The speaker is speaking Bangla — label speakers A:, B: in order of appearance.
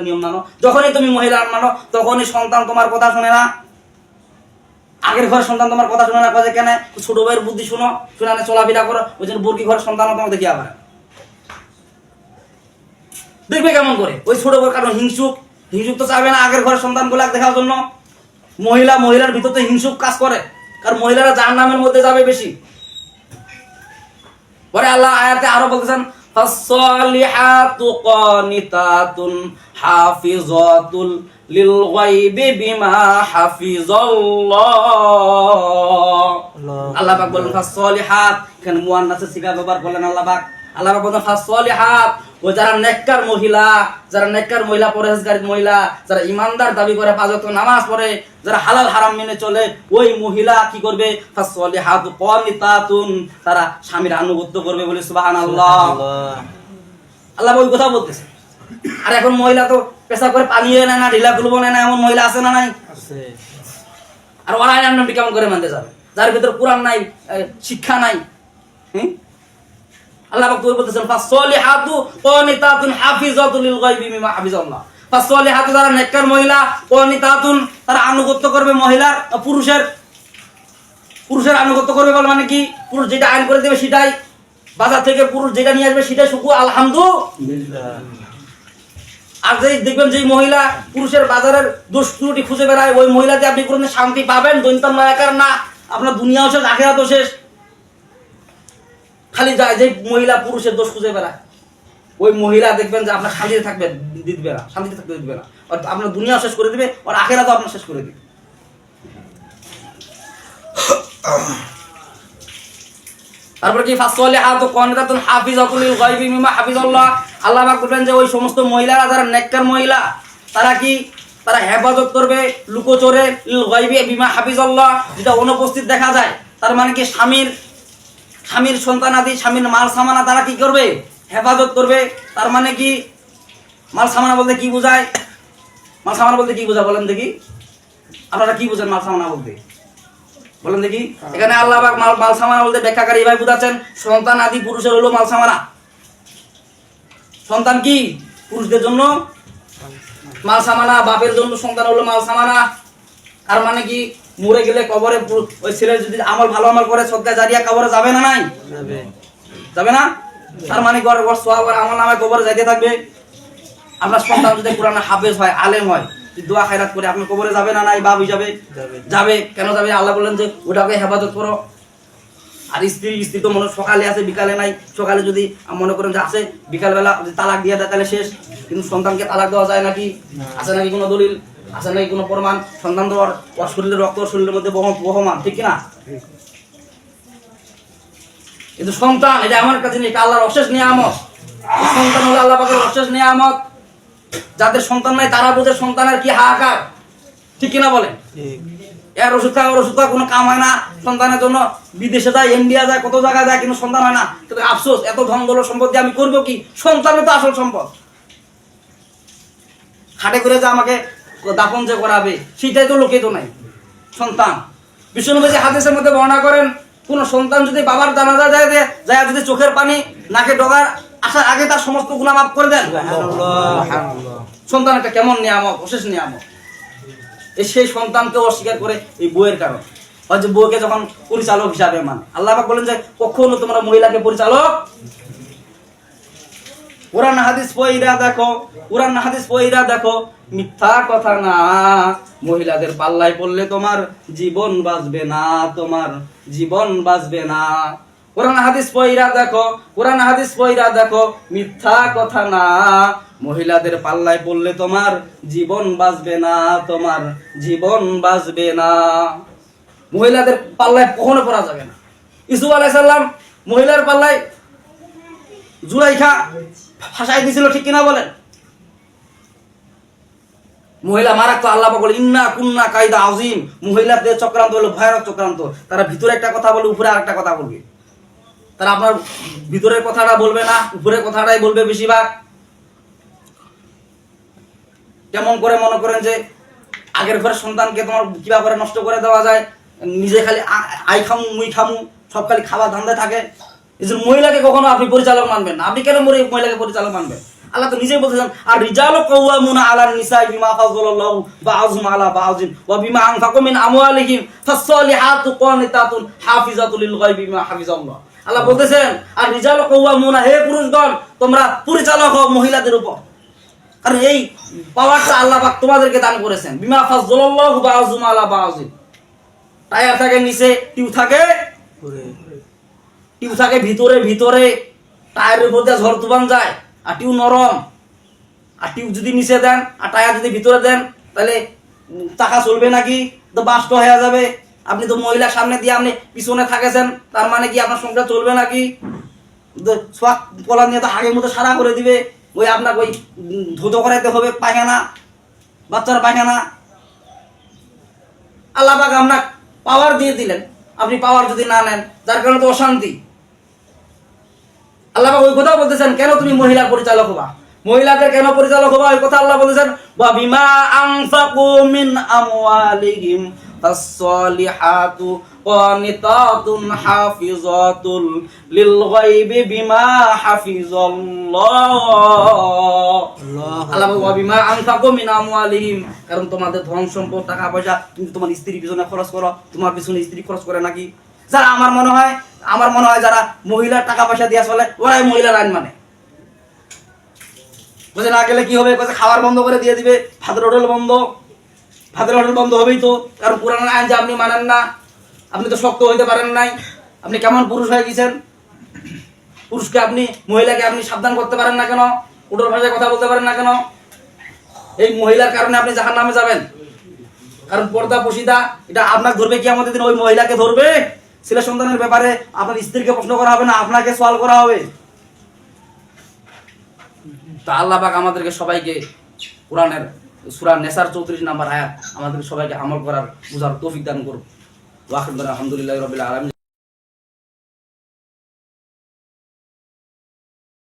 A: নিয়ম মানো। যখনই তুমি মহিলা মানো, তখনই সন্তান তোমার কথা শুনে না। আগের ঘরের সন্তান তোমার কথা শুনে না কেন? ছোট ভাইয়ের বুদ্ধি শুনো, শুনে না, চলাফেরা করো। ওই জন্য বুর্কি ঘরের সন্তান তোমাকে দেখি আবার দেখবে কেমন করে? ওই ছোট বড় কারণ হিংসুক। হিংসুক তো চাইবে না আগের ঘরের সন্তানগুলা দেখার জন্য। মহিলা মহিলার ভিতর তো হিংসুক কাজ করে। কারণ মহিলারা যার নামের মধ্যে যাবে বেশি। পরে আল্লাহ আয়াতে আরও বলতেছেন ফাসসালিহাতু قانتات حافظات লিল بما বিমা الله. আল্লাহ পাক বলেন ফাসসালিহাত। কেন মুয়ান্নাসে সিগা ব্যবহার করলেন আল্লাহ পাক। আল্লাহ পাক বলেন ফাসসালিহাত। ও যারা নেককার মহিলা যারা নেককার মহিলা পরহেজগারী মহিলা যারা ইমানদার দাবি করে পাঁচ ওয়াক্ত নামাজ পড়ে যারা হালাল হারাম মেনে চলে ওই মহিলা কি করবে? ফাসসালিহাতু কানিতাতুন তারা স্বামীর আনুগত্য করবে বলে সুবহানাল্লাহ। আল্লাহ ওই কথা বলতেছে। আর এখন মহিলা তো পেশা করে পানিয়ে নেয় না ঢিলা গুলবো না এমন মহিলা আছে না নাই? আর ওরা কেমন করে মানতে যাবে? যার ভিতরে কোরআন নাই শিক্ষা নাই হুম? আল্লাহ পাক বলতেছেন ফাসলিহাতু কানিতাতুন হাফিজাতুল লিল গায়বি মিমা হাফিজাল্লাহ। ফাসলিহাতু যারা নেককার মহিলা, কানিতাতুন তারা আনুগত্য করবে মহিলার পুরুষের। পুরুষের আনুগত্য করবে বল মানে কি? পুরুষ যেটা আইন করে দেবে সেটাই। বাজার থেকে পুরুষ যেটা নিয়ে আসবে সেটাই শুকু, আলহামদুলিল্লাহ। আর যেই দেখবেন যে মহিলা পুরুষের বাজারের দোষ ত্রুটি খুঁজে বেড়ায়, ওই মহিলাতে আপনি কোনো শান্তি পাবেন? দৈন্তাম নায়কার না। আপনার দুনিয়াও শেষ, আখেরাতও শেষ। খালি যায় যে মহিলা পুরুষের দোষ খুঁজে বেড়ায়। ওই মহিলা দেখবেন যে আপনার শান্তিতে থাকবে, দিবে না, শান্তিতে থাকতে দিবে না। আর আপনার দুনিয়াও শেষ করে দিবে, আর আখেরা তো আপনার শেষ করে দিবে। তারপরে কি ফাসলে হাত কনকাতুন হাফিজাতুল লিল গায়বি মিমা হাফিজাল্লাহ। আল্লাহ পাক বলবেন যে ওই সমস্ত মহিলারা, যারা নেককার মহিলা, তারা কি? তারা হেফাজত করবে লুকোচোরে গায়বি বিমা হাফিজাল্লাহ, যেটা অনুপস্থিত দেখা যায়। তার মানে কি, স্বামীর স্বামীর সন্তানাদি স্বামীর মাল সামানা তারা কি করবে? হেফাজত করবে। তার মানে কি? মাল সামানা বলতে কি বোঝায়? মাল সামানা বলতে কি বোঝায় বলেন দেখি। আপনারা কি বোঝেন মাল সামানা বলতে? বলেন দেখি। এখানে আল্লাহ মাল মাল সামানা বলতে ব্যাখ্যাকারী ভাই বুঝাচ্ছেন সন্তান আদি পুরুষের হলো মাল সামানা। সন্তান কি? পুরুষদের জন্য মাল সামানা বাপের জন্য সন্তান হলো মাল সামানা। তার মানে কি? মরে গেলে কবরে ওই ছেলে যদি আমল ভালো আমল করে সদ্গা জারিয়া কবরে যাবে না নাই? যাবে। না? তার মানে গড় গড় সোয়াব আমল নামে কবরে যাইতে থাকবে। আপনার সন্তান যদি কোরআন হাফেজ হয় আলেম হয় দোয়া খায়রাত করে আপনি কবরে যাবে না নাই? বাবু যাবে। যাবে। কেন যাবে? আল্লাহ বললেন যে ওটাকে হেফাজত করো। আর স্ত্রী স্ত্রী তো মনে সকালে আছে বিকালে নাই। সকালে যদি মনে করেন যে আছে বিকালবেলা তালাক দিয়ে দেয় তাহলে শেষ। কিন্তু সন্তানকে তালাক দেওয়া যায় নাকি? আছে নাকি কোনো দলিল? আছে নাকি কোনো প্রমাণ সন্তান তো ওর শরীরের রক্ত শরীরের মধ্যে বহ- বহমান ঠিক কিনা? কিন্তু সন্তান এটা আমার কাছে নেই এটা আল্লাহর অশেষ নিয়ামত। সন্তান হলো আল্লাহ পাকের অশেষ নিয়ামত। যাদের সন্তান নাই তারা বোঝে সন্তানের কি হাহাকার। ঠিক কিনা বলেন? এর ওষুধ খাওয়া ওর ওষুধ খাওয়া কোনো কাম হয় না। সন্তানের জন্য বিদেশে যায় ইন্ডিয়া যায় কত জায়গায় যায় কিন্তু সন্তান হয় না। কিন্তু আফসোস এত ধন দৌল সম্পদ দিয়ে আমি করব কি? সন্তানের তো আসল সম্পদ। খাটে করে যে আমাকে দাপন যে করাবে, সেটাই তো লোকে তো নাই। সন্তান। বিষ্ণুনবী যে হাদিসের মধ্যে বর্ণনা করেন, কোন সন্তান যদি বাবার জানাজা যায় যায় যদি চোখের পানি নাকে ডগার আসার আগে তার সমস্ত গুণা মাফ করে দেন। সন্তান একটা কেমন নিয়ামক, অশেষ নিয়ামক। এই সেই সন্তানকে অস্বীকার করে এই বইয়ের কারণ। হয়তো বউকে যখন পরিচালক হিসাবে মানে আল্লাহ বলেন যে, কখনো তোমরা মহিলাকে পরিচালক কোরআন হাদিস পয়রা দেখো, কোরআন হাদিস পয়রা দেখো, মিথ্যা কথা না। মহিলাদের পাল্লায় পড়লে তোমার জীবন বাঁচবে না, তোমার জীবন বাঁচবে না। কোরআন হাদিস পয়রা দেখো, কোরআন হাদিস পয়রা দেখো, মিথ্যা কথা না। মহিলাদের পাল্লায় পড়লে তোমার জীবন বাঁচবে না, তোমার জীবন বাঁচবে না। মহিলাদের পাল্লায় কখনো পড়া যাবে না। ইসুফ আলাইসাল্লাম মহিলার পাল্লায় জুলাইখা ফাঁসাই দিছিল ঠিক কিনা বলেন? মহিলা মারাক তো আল্লাহ বলে, ইন্না কুন্না কায়দা আজিম মহিলাদের চক্রান্ত হলো, ভয়ানক চক্রান্ত। তারা ভিতরে একটা কথা বলে, উপরে আরেকটা কথা বলবে। তারা আপনার ভিতরের কথাটা বলবে না, উপরের কথাটাই বলবে বেশিরভাগ। কেমন করে মনে করেন যে আগের ঘরের সন্তানকে তোমার করে নষ্ট করে দেওয়া যায়? নিজে খালি আই খামু, মুই খামু, সব খালি খাবার ধান্দায় থাকে। এই মহিলাকে কখনো আপনি পরিচালক মানবেন না। আপনি কেন মহিলাকে পরিচালক মানবেন? আল্লাহ তো নিজেই বলতেছেন আর রিজালু কাওয়ামুনা আলান নিসাই বিমা ফাযলাল্লাহু বা'যুহুম আলা বা'যিন ওয়া বিমা আনফাকু মিন আমওয়ালিহিম ফাস-সালিহাতু কানিতাতুন হাফিজাতুল লিল গায়বি বিমা হাফিজাল্লাহ। আল্লাহ বলতেছেন আর রিজালু কাওয়ামুনা, হে পুরুষগণ, তোমরা পরিচালক হও মহিলাদের উপর। কারণ এই পাওয়ারটা আল্লাহ পাক তোমাদেরকে দান করেছেন। বিমা ফাযলাল্লাহু বা'যুহুম আলা বা'যিন টায়ার থাকে নিচে টিউ থাকে? টিউ থাকে ভিতরে ভিতরে টায়ারের উপর দিয়ে ঝড় তুফান যায়, আর টিউ নরম। আর টিউ যদি নিচে দেন, আর টায়ার যদি ভিতরে দেন, তাহলে চাকা চলবে নাকি? তো বাস্ট হয়ে যাবে। আপনি তো মহিলার সামনে দিয়ে আপনি পিছনে থাকেছেন, তার মানে কি আপনার সংসার চলবে নাকি? কলা নিয়ে তো আগের মতো সারা করে দিবে। ওই আপনার ওই ধুতো করাইতে হবে পায়খানা, বাচ্চার পায়খানা। আল্লাহ আপনার পাওয়ার দিয়ে দিলেন। আপনি পাওয়ার যদি না নেন, যার কারণে তো অশান্তি। আল্লাহ পাক ওই কথা বলতেছেন কেন তুমি মহিলা পরিচালক হবা মহিলাদের কেন পরিচালক হবা ওই কথা আল্লাহ বলতেছেন ওয়া বিমা আনফাকু মিন আমওয়ালিহিম ফাস-সালিহাতু قانتاتٌ حافظات للغيب بما حفظ الله আল্লাহ বলবো বিমা আনফাকু মিন আমওয়ালিহিম কারণ তোমাদের ধন সম্পদ টাকা পয়সা তুমি তোমার স্ত্রীর পিছনে খরচ করো তোমার পিছনে স্ত্রী খরচ করে নাকি যারা আমার মনে হয়, আমার মনে হয় যারা মহিলার টাকা পয়সা দিয়ে চলে, ওরাই মহিলার আইন মানে। বুঝে না গেলে কি হবে? বলছে, খাবার বন্ধ করে দিয়ে দিবে, ভাতের হোটেল বন্ধ। ভাতের হোটেল বন্ধ হবেই তো, কারণ পুরানো আইন যে আপনি মানেন না, আপনি তো শক্ত হইতে পারেন নাই। আপনি কেমন পুরুষ হয়ে গেছেন? পুরুষকে আপনি, মহিলাকে আপনি সাবধান করতে পারেন না কেন? উটোর ভাষায় কথা বলতে পারেন না কেন? এই মহিলার কারণে আপনি জাহান নামে যাবেন। কারণ পর্দা, পশিদা, এটা আপনার ধরবে কি আমাদের দিন? ওই মহিলাকে ধরবে? ছেলে সন্তানের ব্যাপারে আপনার স্ত্রীকে প্রশ্ন করা হবে না, আপনাকে সওয়াল করা হবে। তা আল্লাহ পাক আমাদেরকে সবাইকে কোরআনের সূরা নেসার চৌত্রিশ নাম্বার আয়াত আমাদের সবাইকে আমল করার বুঝার তৌফিক দান করুন আলহামদুলিল্লাহ রবিল আলম